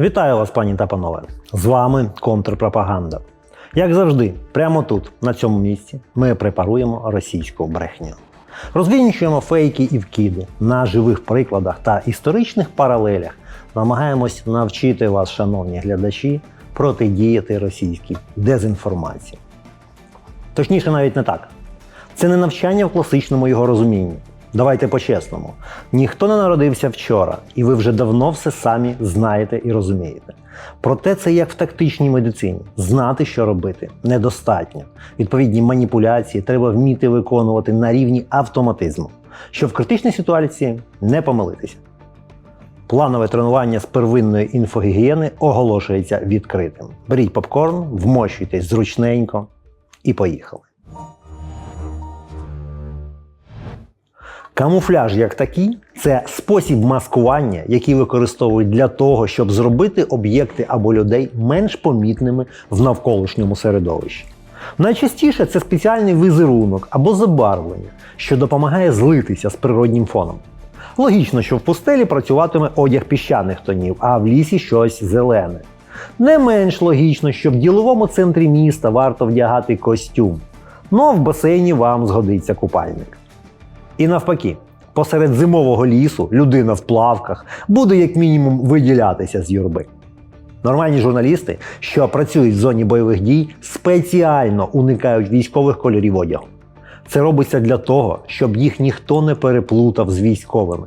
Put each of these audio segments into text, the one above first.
Вітаю вас, пані та панове! З вами контрпропаганда. Як завжди, прямо тут, на цьому місці, ми препаруємо російську брехню. Розвінчуємо фейки і вкиди на живих прикладах та історичних паралелях. Намагаємось навчити вас, шановні глядачі, протидіяти російській дезінформації. Точніше, навіть не так. Це не навчання в класичному його розумінні. Давайте по-чесному. Ніхто не народився вчора, і ви вже давно все самі знаєте і розумієте. Проте це як в тактичній медицині. Знати, що робити, недостатньо. Відповідні маніпуляції треба вміти виконувати на рівні автоматизму, щоб в критичній ситуації не помилитися. Планове тренування з первинної інфогігієни оголошується відкритим. Беріть попкорн, вмощуйтесь зручненько і поїхали. Камуфляж як такий це спосіб маскування, який використовують для того, щоб зробити об'єкти або людей менш помітними в навколишньому середовищі. Найчастіше це спеціальний візерунок або забарвлення, що допомагає злитися з природнім фоном. Логічно, що в пустелі працюватиме одяг піщаних тонів, а в лісі щось зелене. Не менш логічно, що в діловому центрі міста варто вдягати костюм, ну а в басейні вам згодиться купальник. І навпаки, посеред зимового лісу людина в плавках буде як мінімум виділятися з юрби. Нормальні журналісти, що працюють в зоні бойових дій, спеціально уникають військових кольорів одягу. Це робиться для того, щоб їх ніхто не переплутав з військовими.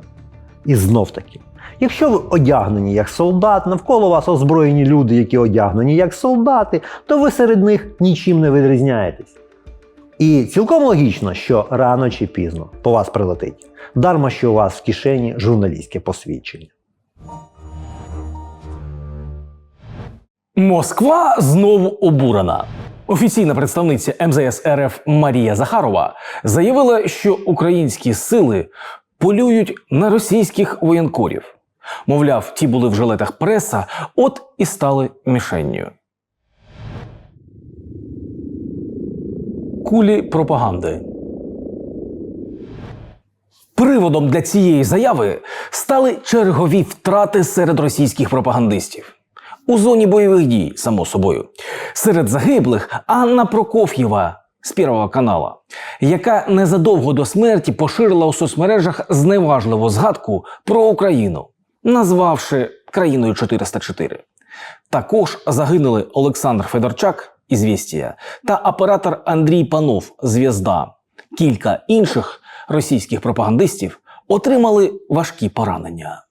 І знов таки, якщо ви одягнені як солдат, навколо вас озброєні люди, які одягнені як солдати, то ви серед них нічим не відрізняєтесь. І цілком логічно, що рано чи пізно по вас прилетить. Дарма, що у вас в кишені журналістське посвідчення. Москва знову обурена. Офіційна представниця МЗС РФ Марія Захарова заявила, що українські сили полюють на російських воєнкорів. Мовляв, ті були в жилетах преса, от і стали мішенню. Кулі пропаганди. Приводом для цієї заяви стали чергові втрати серед російських пропагандистів. У зоні бойових дій, само собою. Серед загиблих Анна Прокоф'єва з Первого канала, яка незадовго до смерті поширила у соцмережах зневажливу згадку про Україну, назвавши країною 404. Також загинули Олександр Федорчак «Ізвістія» та оператор Андрій Панов «Звізда». Кілька інших російських пропагандистів отримали важкі поранення.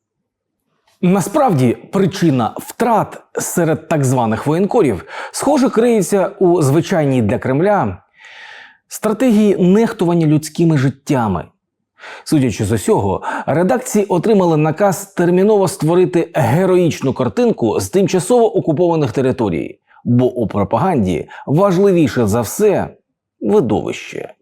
Насправді причина втрат серед так званих воєнкорів схоже криється у звичайній для Кремля стратегії нехтування людськими життями. Судячи з усього, редакції отримали наказ терміново створити героїчну картинку з тимчасово окупованих територій, бо у пропаганді важливіше за все видовище.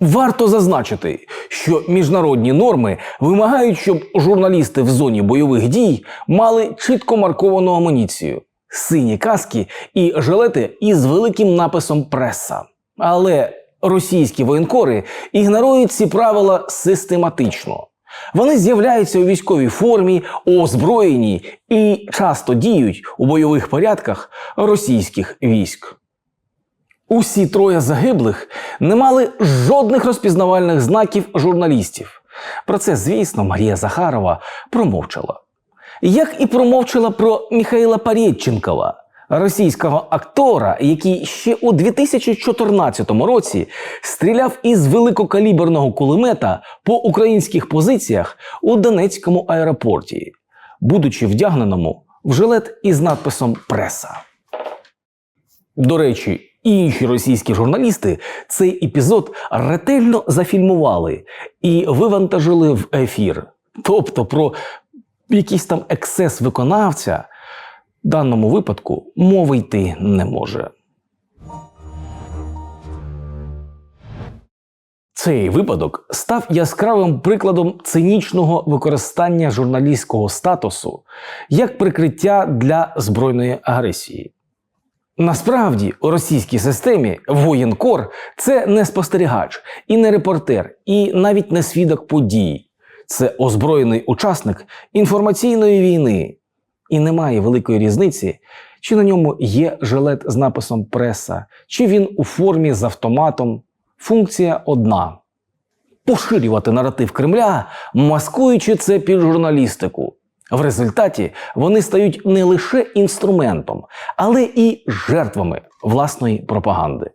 Варто зазначити, що міжнародні норми вимагають, щоб журналісти в зоні бойових дій мали чітко марковану амуніцію, сині каски і жилети із великим написом преса. Але російські воєнкори ігнорують ці правила систематично. Вони з'являються у військовій формі, озброєні і часто діють у бойових порядках російських військ. Усі троє загиблих не мали жодних розпізнавальних знаків журналістів. Про це, звісно, Марія Захарова промовчала. Як і промовчала про Михайла Парєдченкова, російського актора, який ще у 2014 році стріляв із великокаліберного кулемета по українських позиціях у Донецькому аеропорті, будучи вдягненому в жилет із надписом Преса. До речі, інші російські журналісти цей епізод ретельно зафільмували і вивантажили в ефір. Тобто про якийсь там ексцес виконавця даному випадку мови йти не може. Цей випадок став яскравим прикладом цинічного використання журналістського статусу як прикриття для збройної агресії. Насправді, у російській системі воєнкор це не спостерігач і не репортер, і навіть не свідок подій. це озброєний учасник інформаційної війни. І немає великої різниці, чи на ньому є жилет з написом преса, чи він у формі з автоматом. Функція одна поширювати наратив Кремля, маскуючи це під журналістику. В результаті вони стають не лише інструментом, але і жертвами власної пропаганди.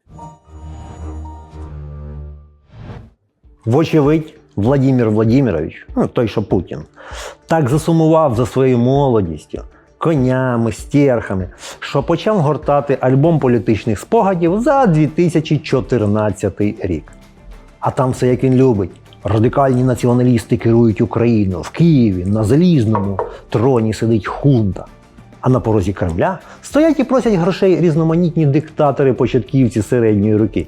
Вочевидь, Владимир Владимирович, ну той, що Путін, так засумував за своєю молодістю, конями, стерхами, що почав гортати альбом політичних спогадів за 2014 рік. А там все як він любить. Радикальні націоналісти керують Україною. В Києві на залізному троні сидить хунта. А на порозі Кремля стоять і просять грошей різноманітні диктатори-початківці середньої руки.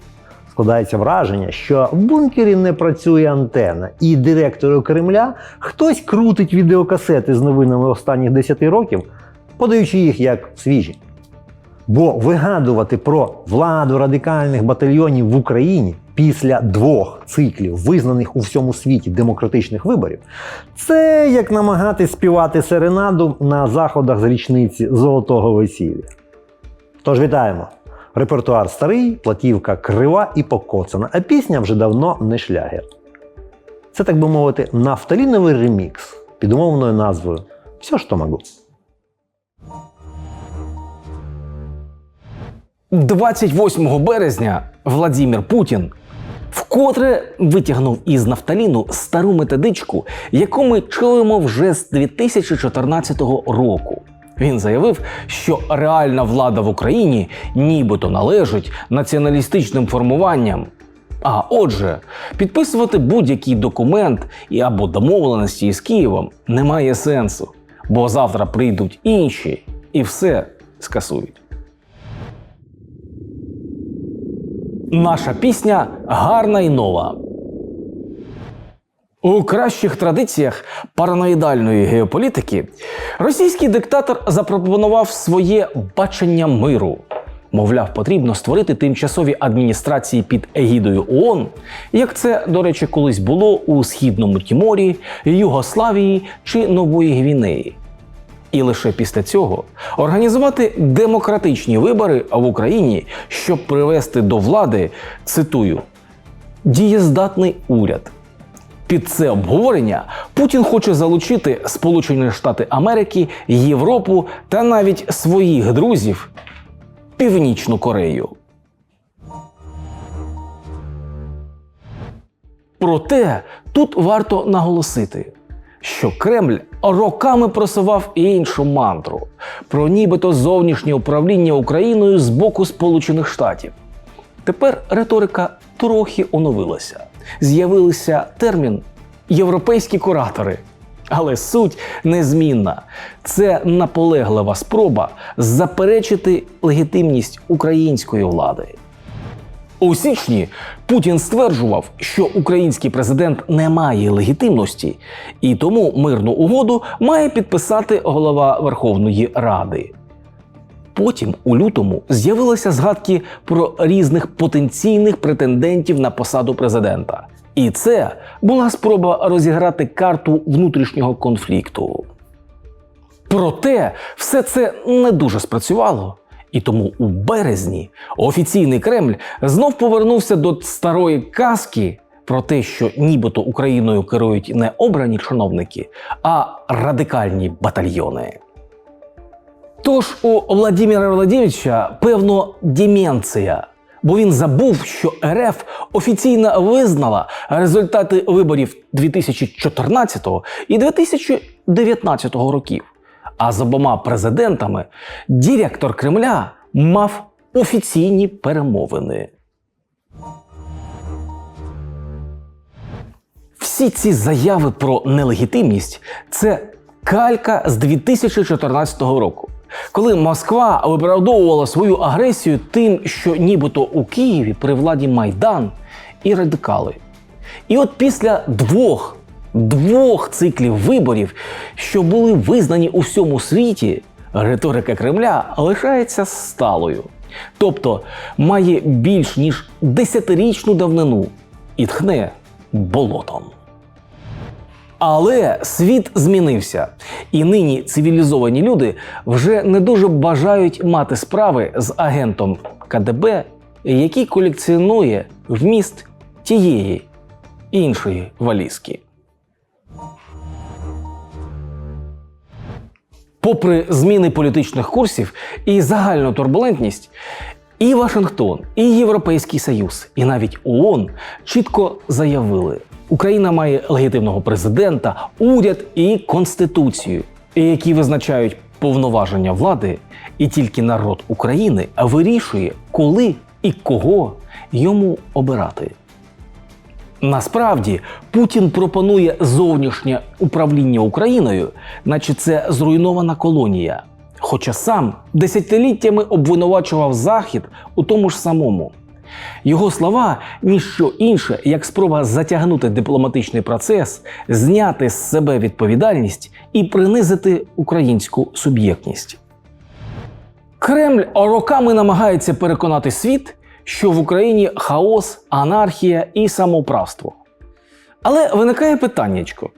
Складається враження, що в бункері не працює антена, і директору Кремля хтось крутить відеокасети з новинами останніх 10 років, подаючи їх як свіжі. Бо вигадувати про владу радикальних батальйонів в Україні після двох циклів, визнаних у всьому світі демократичних виборів, це як намагатись співати серенаду на заходах з річниці золотого весілля. Тож вітаємо! Репертуар старий, платівка крива і покоцана, а пісня вже давно не шлягер. Це, так би мовити, нафталіновий ремікс під умовною назвою Все, що могу. 28 березня Владимир Путін вкотре витягнув із нафталіну стару методичку, яку ми чуємо вже з 2014 року. Він заявив, що реальна влада в Україні нібито належить націоналістичним формуванням. А отже, підписувати будь-який документ і або домовленості із Києвом немає сенсу, бо завтра прийдуть інші і все скасують. Наша пісня гарна і нова. У кращих традиціях параноїдальної геополітики російський диктатор запропонував своє бачення миру. Мовляв, потрібно створити тимчасові адміністрації під егідою ООН, як це, до речі, колись було у Східному Тіморі, Югославії чи Нової Гвінеї. І лише після цього організувати демократичні вибори в Україні, щоб привести до влади, цитую, дієздатний уряд. Під це обговорення Путін хоче залучити Сполучені Штати Америки, Європу та навіть своїх друзів Північну Корею. Проте тут варто наголосити, що Кремль роками просував іншу мантру про нібито зовнішнє управління Україною з боку Сполучених Штатів. Тепер риторика трохи оновилася. З'явився термін європейські куратори. Але суть незмінна. Це наполеглива спроба заперечити легітимність української влади. У січні Путін стверджував, що український президент не має легітимності, і тому мирну угоду має підписати голова Верховної Ради. Потім у лютому з'явилися згадки про різних потенційних претендентів на посаду президента. І це була спроба розіграти карту внутрішнього конфлікту. Проте все це не дуже спрацювало. І тому у березні офіційний Кремль знов повернувся до старої казки про те, що нібито Україною керують не обрані чиновники, а радикальні батальйони. Тож у Владимира Владимировича певно деменція, бо він забув, що РФ офіційно визнала результати виборів 2014 і 2019 років. А з обома президентами директор Кремля мав офіційні перемовини. Всі ці заяви про нелегітимність це калька з 2014 року, коли Москва виправдовувала свою агресію тим, що нібито у Києві при владі Майдан і радикали. І от після двох двох циклів виборів, що були визнані у всьому світі, риторика Кремля лишається сталою. Тобто має більш ніж десятирічну давнину і тхне болотом. Але світ змінився, і нині цивілізовані люди вже не дуже бажають мати справи з агентом КДБ, який колекціонує вміст тієї іншої валізки. Попри зміни політичних курсів і загальну турбулентність, і Вашингтон, і Європейський Союз, і навіть ООН чітко заявили, Україна має легітимного президента, уряд і конституцію, які визначають повноваження влади, і тільки народ України вирішує, коли і кого йому обирати. Насправді Путін пропонує зовнішнє управління Україною, наче це зруйнована колонія. Хоча сам десятиліттями обвинувачував Захід у тому ж самому. Його слова ніщо інше, як спроба затягнути дипломатичний процес, зняти з себе відповідальність і принизити українську суб'єктність. Кремль роками намагається переконати світ, що в Україні хаос, анархія і самоуправство. Але виникає питаннячко: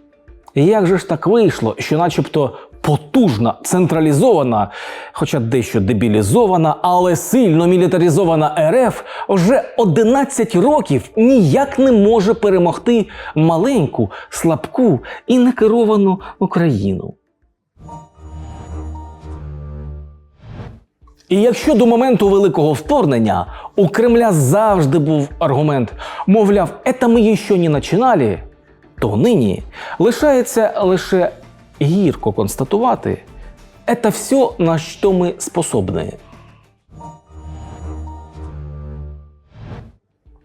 як же ж так вийшло, що, начебто, потужна, централізована, хоча дещо дебілізована, але сильно мілітаризована РФ вже 11 років ніяк не може перемогти маленьку, слабку і некеровану Україну? І якщо до моменту великого вторгнення у Кремля завжди був аргумент, мовляв, «это ми ще не починали, то нині лишається лише гірко констатувати, «это все, на що ми способні.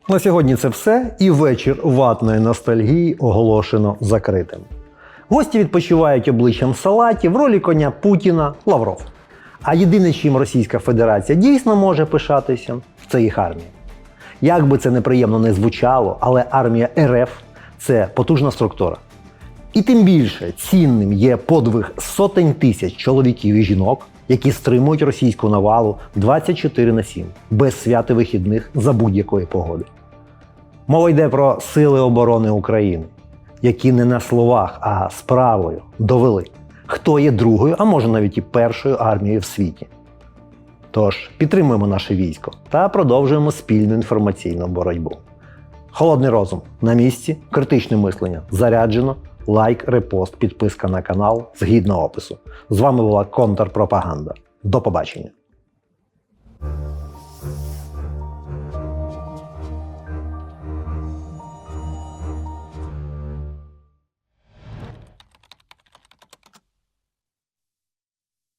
На сьогодні це все, і вечір ватної ностальгії оголошено закритим. Гості відпочивають обличчям салаті в ролі коня Путіна Лавров. А єдине, чим Російська Федерація дійсно може пишатися, це їх армія. Як би це неприємно не звучало, але армія РФ це потужна структура. І тим більше цінним є подвиг сотень тисяч чоловіків і жінок, які стримують російську навалу 24 на 7, без святи вихідних за будь-якої погоди. Мова йде про Сили оборони України, які не на словах, а справою довели, хто є другою, а може навіть і першою армією в світі. Тож підтримуємо наше військо та продовжуємо спільну інформаційну боротьбу. Холодний розум на місці, критичне мислення заряджено. Лайк, репост, підписка на канал згідно опису. З вами була контрпропаганда. До побачення.